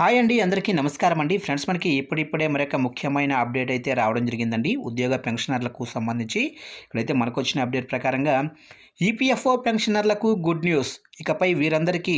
Hi అండి అందరికీ నమస్కారం అండి. ఫ్రెండ్స్ మనకి ఇప్పుడిప్పుడే మరొక ముఖ్యమైన అప్డేట్ అయితే రావడం జరిగిందండి. ఉద్యోగ పెన్షనర్లకు సంబంధించి ఇక్కడైతే మనకు వచ్చిన అప్డేట్ ప్రకారంగా ఈపీఎఫ్ఓ పెన్షనర్లకు గుడ్ న్యూస్. ఇకపై వీరందరికీ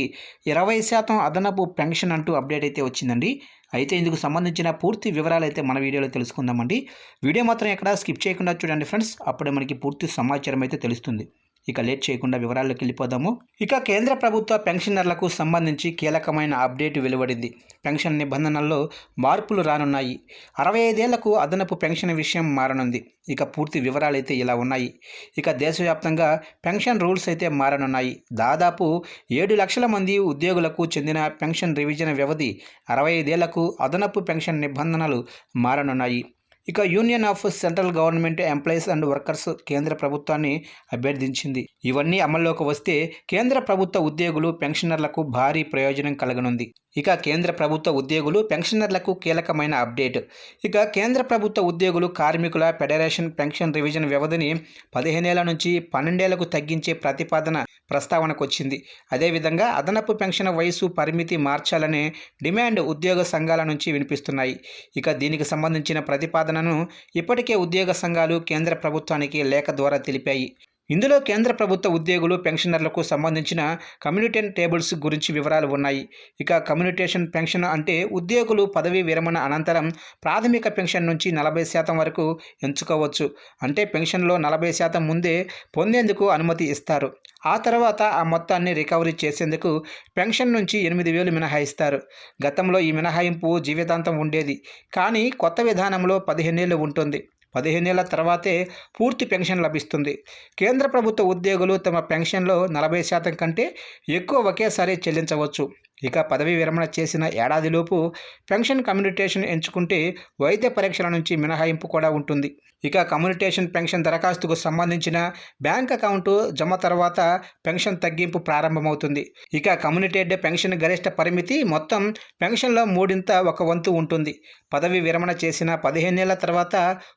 ఇరవై శాతం అదనపు పెన్షన్ అంటూ అప్డేట్ అయితే వచ్చిందండి. అయితే ఇందుకు సంబంధించిన పూర్తి వివరాలు అయితే మన వీడియోలో తెలుసుకుందామండి. వీడియో మాత్రం ఎక్కడ స్కిప్ చేయకుండా చూడండి ఫ్రెండ్స్. అప్పుడే మనకి పూర్తి సమాచారం అయితే తెలుస్తుంది. ఇక లేట్ చేయకుండా వివరాల్లోకి వెళ్ళిపోదాము. ఇక కేంద్ర ప్రభుత్వ పెన్షనర్లకు సంబంధించి కీలకమైన అప్డేట్ వెలువడింది. పెన్షన్ నిబంధనల్లో మార్పులు రానున్నాయి. అరవై ఐదేళ్ళకు అదనపు పెన్షన్ విషయం మారనుంది. ఇక పూర్తి వివరాలు అయితే ఇలా ఉన్నాయి. ఇక దేశవ్యాప్తంగా పెన్షన్ రూల్స్ అయితే మారనున్నాయి. దాదాపు ఏడు లక్షల మంది ఉద్యోగులకు చెందిన పెన్షన్ రివిజన్ వ్యవధి అరవై ఐదేళ్ళకు అదనపు పెన్షన్ నిబంధనలు మారనున్నాయి. ఇక union of central government employees and workers కేంద్ర ప్రభుత్వాన్ని అభ్యర్థించింది. ఇవన్నీ అమల్లోకి వస్తే కేంద్ర ప్రభుత్వ ఉద్యోగులు పెన్షనర్లకు భారీ ప్రయోజనం కలగనుంది. ఇక కేంద్ర ప్రభుత్వ ఉద్యోగులు పెన్షనర్లకు కీలకమైన అప్డేట్. ఇక కేంద్ర ప్రభుత్వ ఉద్యోగులు కార్మికుల ఫెడరేషన్ పెన్షన్ రివిజన్ వ్యవధిని పదిహేనేళ్ళ నుంచి పన్నెండేళ్ళకు తగ్గించే ప్రతిపాదన ప్రస్తావనకు వచ్చింది అదేవిధంగా అదనపు పెన్షన్ వయసు పరిమితి మార్చాలనే డిమాండ్ ఉద్యోగ సంఘాల నుంచి వినిపిస్తున్నాయి. ఇక దీనికి సంబంధించిన ప్రతిపాదన ప్రతిపాదనను ఇప్పటికే ఉద్యోగ సంఘాలు కేంద్ర ప్రభుత్వానికి లేఖ ద్వారా తెలిపాయి. ఇందులో కేంద్ర ప్రభుత్వ ఉద్యోగులు పెన్షనర్లకు సంబంధించిన కమ్యూనిటేషన్ టేబుల్స్ గురించి వివరాలు ఉన్నాయి. ఇక కమ్యూనిటేషన్ పెన్షన్ అంటే ఉద్యోగులు పదవీ విరమణ అనంతరం ప్రాథమిక పెన్షన్ నుంచి నలభై శాతం వరకు ఎంచుకోవచ్చు. అంటే పెన్షన్లో నలభై శాతం ముందే పొందేందుకు అనుమతి ఇస్తారు. ఆ తర్వాత ఆ మొత్తాన్ని రికవరీ చేసేందుకు పెన్షన్ నుంచి ఎనిమిది వేలు మినహాయిస్తారు. గతంలో ఈ మినహాయింపు జీవితాంతం ఉండేది. కానీ కొత్త విధానంలో పదిహేనేళ్ళు ఉంటుంది. పదిహేనేళ్ళ తర్వాతే పూర్తి పెన్షన్ లభిస్తుంది. కేంద్ర ప్రభుత్వ ఉద్యోగులు తమ పెన్షన్లో నలభై శాతం కంటే ఎక్కువ ఒకేసారి చెల్లించవచ్చు. ఇక పదవీ విరమణ చేసిన ఏడాదిలోపు పెన్షన్ కమ్యూనిటేషన్ ఎంచుకుంటే వైద్య పరీక్షల నుంచి మినహాయింపు కూడా ఉంటుంది. ఇక కమ్యూనిటేషన్ పెన్షన్ దరఖాస్తుకు సంబంధించిన బ్యాంక్ అకౌంటు జమ తర్వాత పెన్షన్ తగ్గింపు ప్రారంభమవుతుంది. ఇక కమ్యూనిటేడ్ పెన్షన్ గరిష్ట పరిమితి మొత్తం పెన్షన్లో మూడింత ఒక వంతు ఉంటుంది. పదవి విరమణ చేసిన పదిహేనేళ్ళ తర్వాత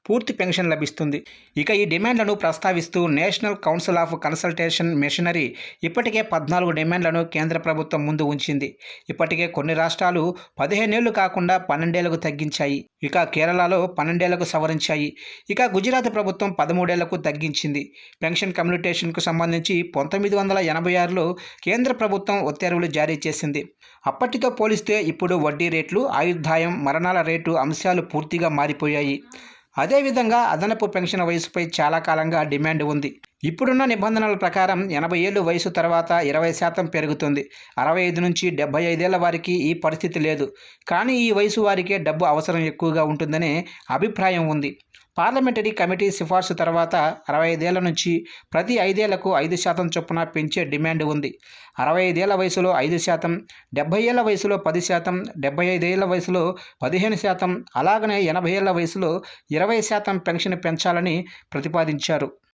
పూర్తి పెన్షన్ లభిస్తుంది. ఇక ఈ డిమాండ్లను ప్రస్తావిస్తూ national council of consultation machinery ఇప్పటికే పద్నాలుగు డిమాండ్లను కేంద్ర ప్రభుత్వం ముందు ఉంచింది. ఇప్పటికే కొన్ని రాష్ట్రాలు పదిహేనేళ్ళు కాకుండా పన్నెండేళ్ళకు తగ్గించాయి. ఇక కేరళలో పన్నెండేళ్ళకు సవరించాయి. ఇక గుజరాత్ ప్రభుత్వం పదమూడేళ్ళకు తగ్గించింది. పెన్షన్ కమ్యూనిటేషన్కు సంబంధించి పంతొమ్మిది వందల ఎనభై ఆరులో కేంద్ర ప్రభుత్వం ఉత్తర్వులు జారీ చేసింది. అప్పటితో పోలిస్తే ఇప్పుడు వడ్డీ రేట్లు ఆయుర్దాయం మరణాల రేటు అంశాలు పూర్తిగా మారిపోయాయి. అదేవిధంగా అదనపు పెన్షన్ వయసుపై చాలా కాలంగా డిమాండ్ ఉంది. ఇప్పుడున్న నిబంధనల ప్రకారం ఎనభై ఏళ్ళు వయసు తర్వాత ఇరవై శాతం పెరుగుతుంది. అరవై ఐదు నుంచి డెబ్బై ఐదేళ్ళ వారికి ఈ పరిస్థితి లేదు. కానీ ఈ వయసు వారికే డబ్బు అవసరం ఎక్కువగా ఉంటుందనే అభిప్రాయం ఉంది. పార్లమెంటరీ కమిటీ సిఫార్సు తర్వాత అరవై ఐదేళ్ళ నుంచి ప్రతి ఐదేళ్ళకు ఐదు శాతం చొప్పున పెంచే డిమాండ్ ఉంది. అరవై ఐదేళ్ళ వయసులో ఐదు శాతం డెబ్బై ఏళ్ళ వయసులో పది శాతం డెబ్బై ఐదేళ్ళ వయసులో పదిహేను శాతం అలాగనే ఎనభై ఏళ్ళ వయసులో ఇరవై శాతం పెన్షన్ పెంచాలని ప్రతిపాదించారు.